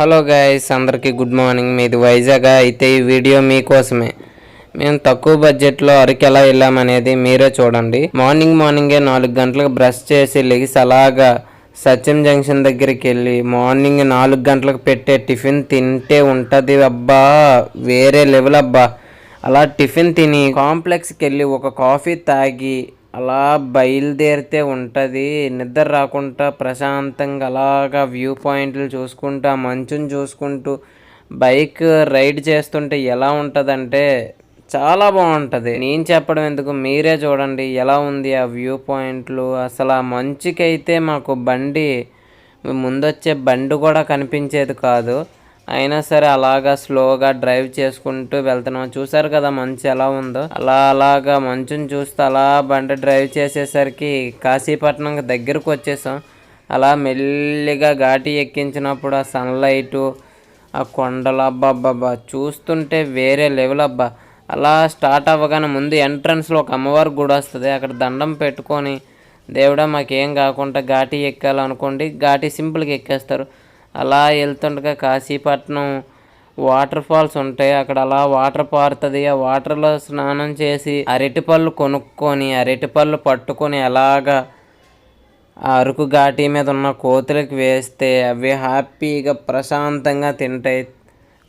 Hello guys అందరికీ good morning. మీది వైజాగ్ అయితే ఈ వీడియో మీకోసమే. మేము తక్కువ బడ్జెట్లో అరకు ఎలా వెళ్ళామనేది మీరే చూడండి. మార్నింగ్ మార్నింగే నాలుగు గంటలకు బ్రష్ చేసి లెగిసి అలాగా సత్యం జంక్షన్ దగ్గరికి వెళ్ళి మార్నింగ్ నాలుగు గంటలకు పెట్టే టిఫిన్ తింటే ఉంటుంది అబ్బా. వేరే లెవెల్ అబ్బా. అలా టిఫిన్ తిని కాంప్లెక్స్కి వెళ్ళి ఒక కాఫీ తాగి అలా బయలుదేరితే ఉంటుంది. నిద్ర రాకుండా ప్రశాంతంగా అలాగా వ్యూ పాయింట్లు చూసుకుంటూ ఆ మంచుని చూసుకుంటూ బైక్ రైడ్ చేస్తుంటే ఎలా ఉంటుందంటే చాలా బాగుంటుంది. నేను చెప్పడం ఎందుకు? మీరే చూడండి ఎలా ఉంది ఆ వ్యూ పాయింట్లు. అసలు ఆ మంచుకైతే మాకు బండి ముందొచ్చే బండి కూడా కనిపించేది కాదు. అయినా సరే అలాగా స్లోగా డ్రైవ్ చేసుకుంటూ వెళ్తున్నాం. చూసారు కదా మంచు ఎలా ఉందో? అలా అలాగా మంచుని చూస్తూ అలా బండి డ్రైవ్ చేసేసరికి కాశీపట్నం దగ్గరకు వచ్చేసాం. అలా మెల్లిగా ఘాటి ఎక్కించినప్పుడు ఆ సన్లైటు ఆ కొండలు అబ్బాబ్బాబ్బా చూస్తుంటే వేరే లెవెల్ అబ్బా. అలా స్టార్ట్ అవ్వగానే ముందు ఎంట్రన్స్లో ఒక అమ్మవారి గుడి వస్తుంది. అక్కడ దండం పెట్టుకొని దేవుడా మాకేం కాకుండా ఘాటి ఎక్కాలనుకోండి. ఘాటి సింపుల్గా ఎక్కేస్తారు. అలా వెళ్తుండగా కాశీపట్నం వాటర్ ఫాల్స్ ఉంటాయి. అక్కడ అలా వాటర్ పారుతుంది. ఆ వాటర్లో స్నానం చేసి అరటిపళ్ళు కొనుక్కొని అరటిపళ్ళు పట్టుకొని అలాగా ఆ అరకు ఘాటి మీద ఉన్న కోతులకు వేస్తే అవి హ్యాపీగా ప్రశాంతంగా తింటాయి.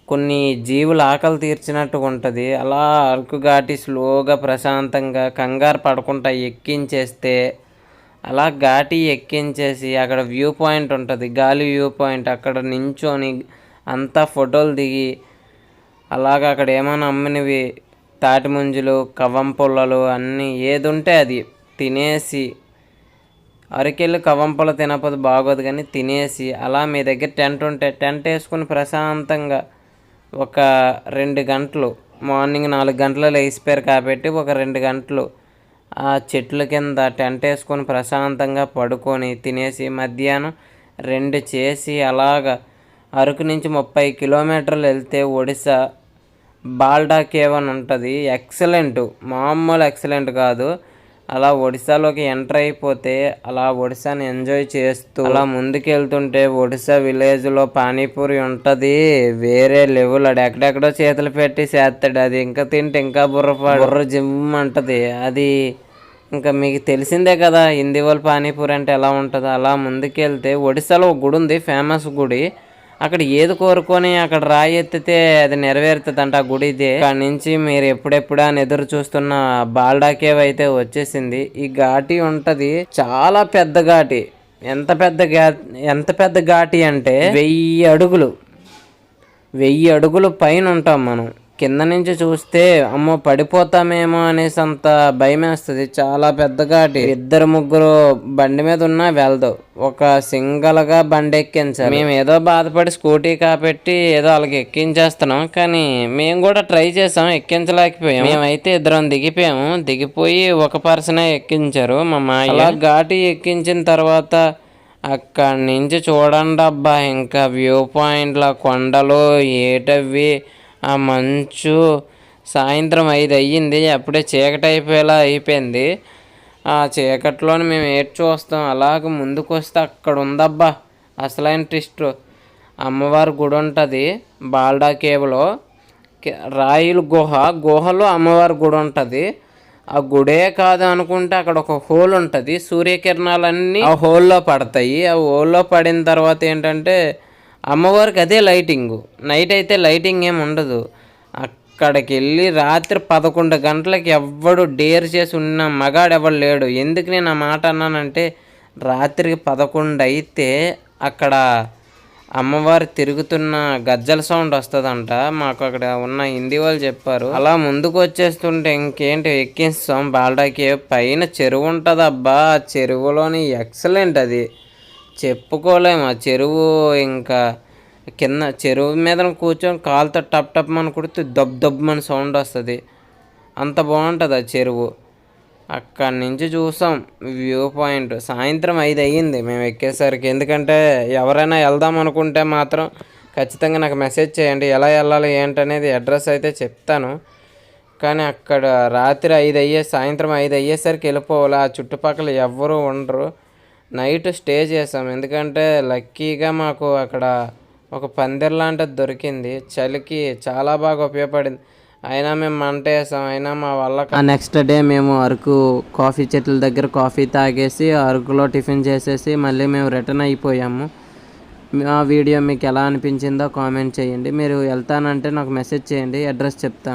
కొన్ని జీవులు ఆకలి తీర్చినట్టు ఉంటుంది. అలా అరకు ఘాటి స్లోగా ప్రశాంతంగా కంగారు పడకుండా ఎక్కించేస్తే అలా ఘాటి ఎక్కించేసి అక్కడ వ్యూ పాయింట్ ఉంటుంది గాలి వ్యూ పాయింట్. అక్కడ నించొని అంతా ఫోటోలు దిగి అలాగ అక్కడ ఏమైనా అమ్మినవి తాటి ముంజులు కవ్వం పుల్లలు అన్నీ ఏది ఉంటే అది తినేసి అరకెళ్ళి కవ్వం పుల్ల తినకపోతే బాగోదు కానీ తినేసి అలా మీ దగ్గర టెంట్ ఉంటే టెంట్ వేసుకుని ప్రశాంతంగా ఒక రెండు గంటలు మార్నింగ్ నాలుగు గంటలు లేచిపోయారు కాబట్టి ఒక రెండు గంటలు ఆ చెట్ల కింద టెంట్ వేసుకొని ప్రశాంతంగా పడుకొని తినేసి మధ్యాహ్నం రెండు చేసి అలాగా అరకు నుంచి ముప్పై కిలోమీటర్లు వెళ్తే ఒడిశా బాల్డా కేవ్ అని ఉంటుంది. ఎక్సలెంట్ మామూలు ఎక్సలెంట్ కాదు. అలా ఒడిశాలోకి ఎంటర్ అయిపోతే అలా ఒడిశాని ఎంజాయ్ చేస్తూ అలా ముందుకెళ్తుంటే ఒడిశా విలేజ్లో పానీపూరి ఉంటుంది. వేరే లెవెల్ అది ఎక్కడెక్కడో చేతులు పెట్టి చేస్తాడు. అది ఇంకా తింటే ఇంకా బుర్ర బుర్ర జిమ్ అంటది. అది ఇంకా మీకు తెలిసిందే కదా హిందీ వాళ్ళు పానీపూరి అంటే ఎలా ఉంటుందో. అలా ముందుకెళ్తే ఒడిశాలో ఒక గుడి ఉంది ఫేమస్ గుడి. అక్కడ ఏది కోరుకొని అక్కడ రాయి ఎత్తితే అది నెరవేరుతుంది అంట ఆ అక్కడ నుంచి మీరు ఎప్పుడెప్పుడు అని ఎదురు చూస్తున్న బాల్డా కేవ్ అయితే వచ్చేసింది. ఈ ఘాటి ఉంటది చాలా పెద్ద ఘాటి. ఎంత పెద్ద ఘా ఎంత పెద్ద ఘాటి అంటే వెయ్యి అడుగులు. వెయ్యి అడుగులు పైన ఉంటాం మనం. కింద నుంచి చూస్తే అమ్మో పడిపోతామేమో అనేసి అంత భయం వేస్తుంది చాలా పెద్ద ఘాటి. ఇద్దరు ముగ్గురు బండి మీద ఉన్నా వెళ్దాం. ఒక సింగల్గా బండి ఎక్కించాలి మేము ఏదో బాధపడి స్కూటీ కాబట్టి ఏదో వాళ్ళకి ఎక్కించేస్తున్నాం. కానీ మేము కూడా ట్రై చేసాం ఎక్కించలేకపోయాం. మేమైతే ఇద్దరం దిగిపోయాము. దిగిపోయి ఒక పర్సనే ఎక్కించారు మా మాయ ఘాటి ఎక్కించిన తర్వాత అక్కడి నుంచి చూడండి అబ్బా ఇంకా వ్యూ పాయింట్ల కొండలు ఏటవి ఆ మంచు సాయంత్రం ఐదు అయ్యింది. అప్పుడే చీకటి అయిపోయేలా అయిపోయింది. ఆ చీకట్లోనే మేము ఏటి చూస్తాం అలాగ ముందుకు వస్తే అక్కడ ఉందబ్బా అసలైన ట్విస్ట్. అమ్మవారి గుడి ఉంటుంది బాల్డా కేవ్లో. కి- గుహ. గుహలో అమ్మవారి గుడి ఉంటుంది. ఆ గుడే కాదు అనుకుంటే అక్కడ ఒక హోల్ ఉంటుంది. సూర్యకిరణాలన్నీ ఆ హోల్లో పడతాయి. ఆ హోల్లో పడిన తర్వాత ఏంటంటే అమ్మవారికి అదే లైటింగ్. నైట్ అయితే లైటింగ్ ఏమి ఉండదు. అక్కడికి వెళ్ళి రాత్రి పదకొండు గంటలకి ఎవ్వడు డేర్ చేసి ఉన్న మగాడు ఎవడు లేడు. ఎందుకు నేను ఆ మాట అన్నానంటే రాత్రికి పదకొండు అయితే అక్కడ అమ్మవారు తిరుగుతున్న గజ్జల సౌండ్ వస్తుందంట. మాకు అక్కడ ఉన్న హిందీ వాళ్ళు చెప్పారు. అలా ముందుకు వచ్చేస్తుంటే ఇంకేంటి? ఎక్కిస్తాం బాల్డాకి పైన చెరువు ఉంటుంది అబ్బా ఆ చెరువులోని ఎక్సలెంట్ అది. చెప్పుకోలేము. ఆ చెరువు ఇంకా కింద చెరువు మీద కూర్చొని కాలుతో టప్ టప్ అని కుడితే దబ్ దబ్ అని సౌండ్ వస్తుంది. అంత బాగుంటుంది ఆ చెరువు. అక్కడి నుంచి చూసాం వ్యూ పాయింట్. సాయంత్రం ఐదు అయ్యింది. మేము ఎక్కేసరికి. ఎందుకంటే ఎవరైనా వెళ్దాం అనుకుంటే మాత్రం ఖచ్చితంగా నాకు మెసేజ్ చేయండి. ఎలా వెళ్ళాలి ఏంటనేది అడ్రస్ అయితే చెప్తాను. కానీ అక్కడ రాత్రి ఐదు అయ్యే సాయంత్రం ఐదు అయ్యేసరికి వెళ్ళిపోవాలి. ఆ చుట్టుపక్కల ఎవ్వరూ ఉండరు. నైట్ స్టే చేసాం ఎందుకంటే లక్కీగా మాకు అక్కడ ఒక పందిర్ లాంటిది దొరికింది. చలికి చాలా బాగా ఉపయోగపడింది. అయినా మేము మంట వేసాం. అయినా మా వల్ల ఆ నెక్స్ట్ డే మేము అరకు కాఫీ చెట్ల దగ్గర కాఫీ తాగేసి అరకులో టిఫిన్ చేసేసి మళ్ళీ మేము రిటర్న్ అయిపోయాము. ఆ వీడియో మీకు ఎలా అనిపించిందో కామెంట్ చేయండి. మీరు వెళ్తానంటే నాకు మెసేజ్ చేయండి. అడ్రస్ చెప్తాను.